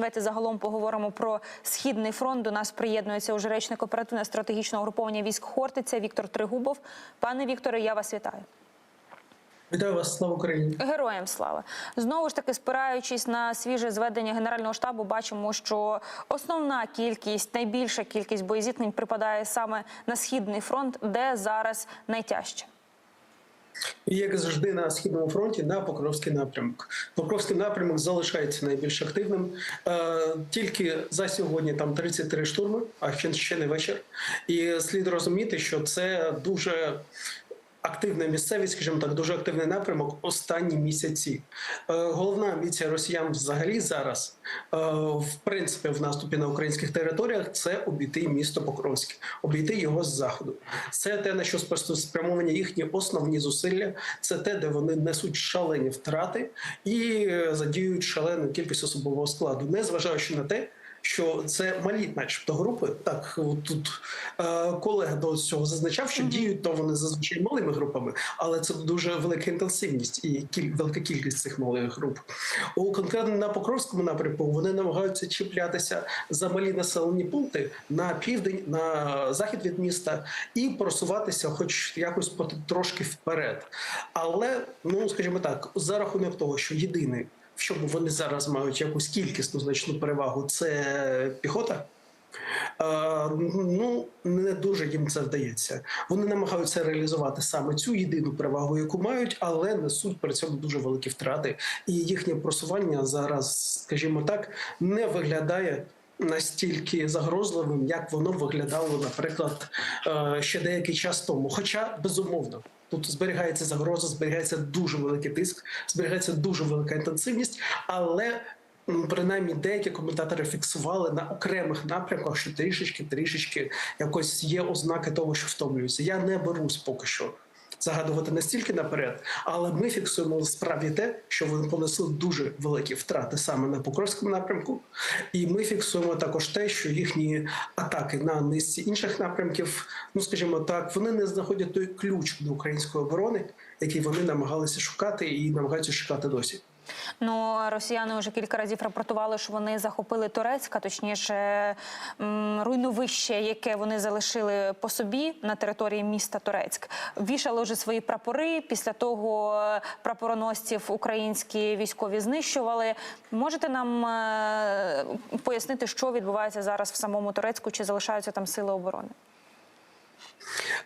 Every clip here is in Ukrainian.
Давайте загалом поговоримо про східний фронт. До нас приєднується уже речник оперативно-стратегічного угруповання військ Хортиця Віктор Тригубов. Пане Вікторе, я вас вітаю. Вітаю вас, слава Україні. Героям слава знову ж таки, спираючись на свіже зведення генерального штабу, бачимо, що основна кількість, найбільша кількість боєзіткнень припадає саме на східний фронт, де зараз найтяжче. І як завжди на східному фронті на Покровський напрямок. Покровський напрямок залишається найбільш активним. Е, тільки за сьогодні там 33 штурми, а ще, не вечір. І слід розуміти, що це дуже. Активна місцевість, скажімо так, дуже активний напрямок останні місяці. Е, головна амбіція росіян взагалі зараз, е, в принципі, в наступі на українських територіях це обійти місто Покровське, обійти його з заходу. Це те, на що спрямовані їхні основні зусилля. Це те, де вони несуть шалені втрати і е, задіюють шалену кількість особового складу, незважаючи на те. Що це малі, начебто, групи. Так тут е, колега до цього зазначав, що діють то вони зазвичай малими групами, але це дуже велика інтенсивність і кіль, велика кількість цих малих груп. У конкретно на Покровському напрямку вони намагаються чіплятися за малі населені пункти на південь, на захід від міста і просуватися, хоч якось трошки вперед. Але ну скажімо так, за рахунок того, що єдиний в чому вони зараз мають якусь кількісну значну перевагу, це піхота. Е, Ну не дуже їм це вдається. Вони намагаються реалізувати саме цю єдину перевагу, яку мають, але несуть при цьому дуже великі втрати. І їхнє просування зараз, скажімо так, не виглядає. Настільки загрозливим, як воно виглядало, наприклад, е, ще деякий час тому. Хоча безумовно тут зберігається загроза, зберігається дуже великий тиск, зберігається дуже велика інтенсивність, але принаймні деякі коментатори фіксували на окремих напрямках, що трішечки, трішечки якось є ознаки того, що втомлюються. Я не берусь поки що. Загадувати настільки наперед, але ми фіксуємо справді те, що вони понесли дуже великі втрати саме на Покровському напрямку, і ми фіксуємо також те, що їхні атаки на низці інших напрямків, ну скажімо так, вони не знаходять той ключ до української оборони, який вони намагалися шукати і намагаються шукати досі. Ну росіяни вже кілька разів рапортували, що вони захопили Турецька, точніше руйновище, яке вони залишили по собі на території міста Турецьк. Вішали вже свої прапори. Після того прапороносців українські військові знищували. Можете нам е, пояснити, що відбувається зараз в самому Турецьку? Чи залишаються там сили оборони?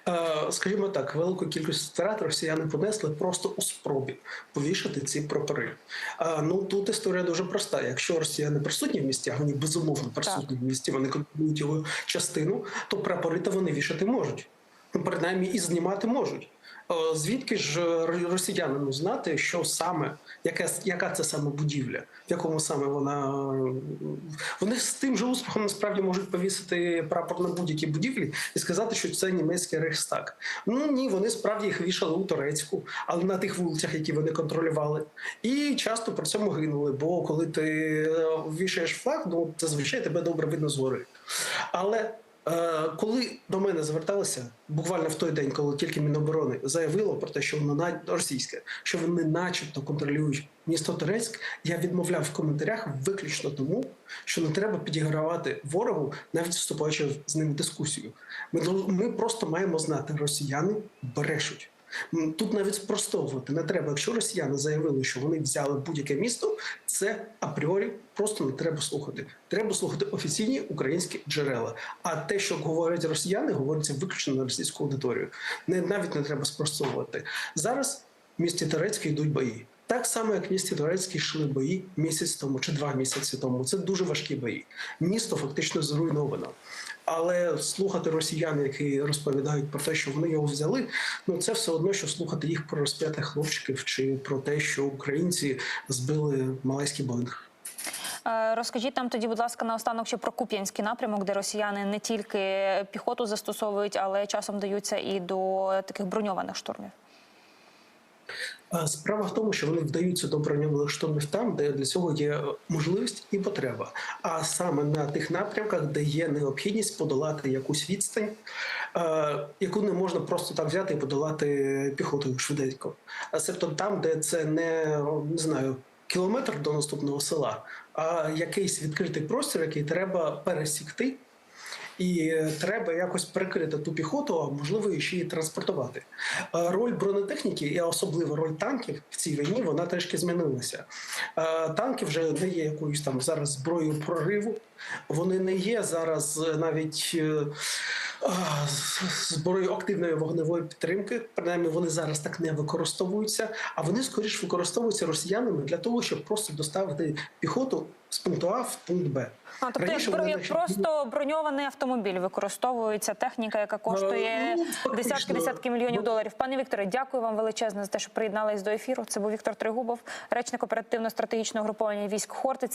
Е, Скажімо так, велику кількість втрат росіяни понесли просто у спробі повішати ці прапори. Е, Ну тут історія дуже проста. Якщо росіяни присутні в місті, а вони безумовно присутні в місті, вони контролюють його частину, то прапори то вони вішати можуть. Ну, принаймні і знімати можуть. Е, Звідки ж р- росіянину знати, що саме, яка, яка це саме будівля, в якому саме вона вони з тим же успіхом насправді можуть повісити прапор на будь-якій будівлі і сказати, що це німецький рейхстаг. Ну ні, вони справді їх вішали у Турецьку, але на тих вулицях, які вони контролювали, і часто при цьому гинули. Бо коли ти е, вішаєш флаг, ну зазвичай тебе добре видно згори. Але Е, Коли до мене зверталися буквально в той день, коли тільки Міноборони заявило про те, що воно російське, що вони, начебто, контролюють місто Турецьк, я відмовляв в коментарях виключно тому, що не треба підігравати ворогу, навіть вступаючи з ним в дискусію. Ми, ми просто маємо знати, росіяни брешуть. Тут навіть спростовувати не треба. Якщо росіяни заявили, що вони взяли будь-яке місто, це апріорі просто не треба слухати. Треба слухати офіційні українські джерела. А те, що говорять росіяни, говориться виключно на російську аудиторію. Не навіть не треба спростовувати. Зараз в місті Турецьке йдуть бої. Так само, як в місті Турецьке йшли бої місяць тому чи два місяці тому. Це дуже важкі бої. Місто фактично зруйновано. Але слухати росіян, які розповідають про те, що вони його взяли, ну це все одно, що слухати їх про розп'ятих хлопчиків чи про те, що українці збили малайський боїнг. Е, Розкажіть нам тоді, будь ласка, наостанок ще про Куп'янський напрямок, де росіяни не тільки піхоту застосовують, але часом даються і до таких броньованих штурмів. Справа в тому, що вони вдаються до броньованих там, де для цього є можливість і потреба. А саме на тих напрямках, де є необхідність подолати якусь відстань, яку не можна просто так взяти і подолати піхотою швиденько. А себто там, де це не, не знаю. Кілометр до наступного села, а якийсь відкритий простір, який треба пересікти. І е, треба якось прикрити ту піхоту, а можливо ще й транспортувати. Е, Роль бронетехніки і особливо роль танків в цій війні вона трішки змінилася. Е, Танки вже не є якоюсь там зараз зброєю прориву. Вони не є зараз е, навіть зброєю активної вогневої підтримки. Принаймні вони зараз так не використовуються, а вони скоріш використовуються росіянами для того, щоб просто доставити піхоту з пункту А в пункт Б. А, тобто як, Раніше як навіть- просто броньований автомобіль використовується техніка, яка коштує ну, десятки десятки мільйонів Ну, доларів. Пане Вікторе, дякую вам величезне за те, що приєднались до ефіру. Це був Віктор Тригубов, речник оперативно-стратегічного груповання військ Хортиця.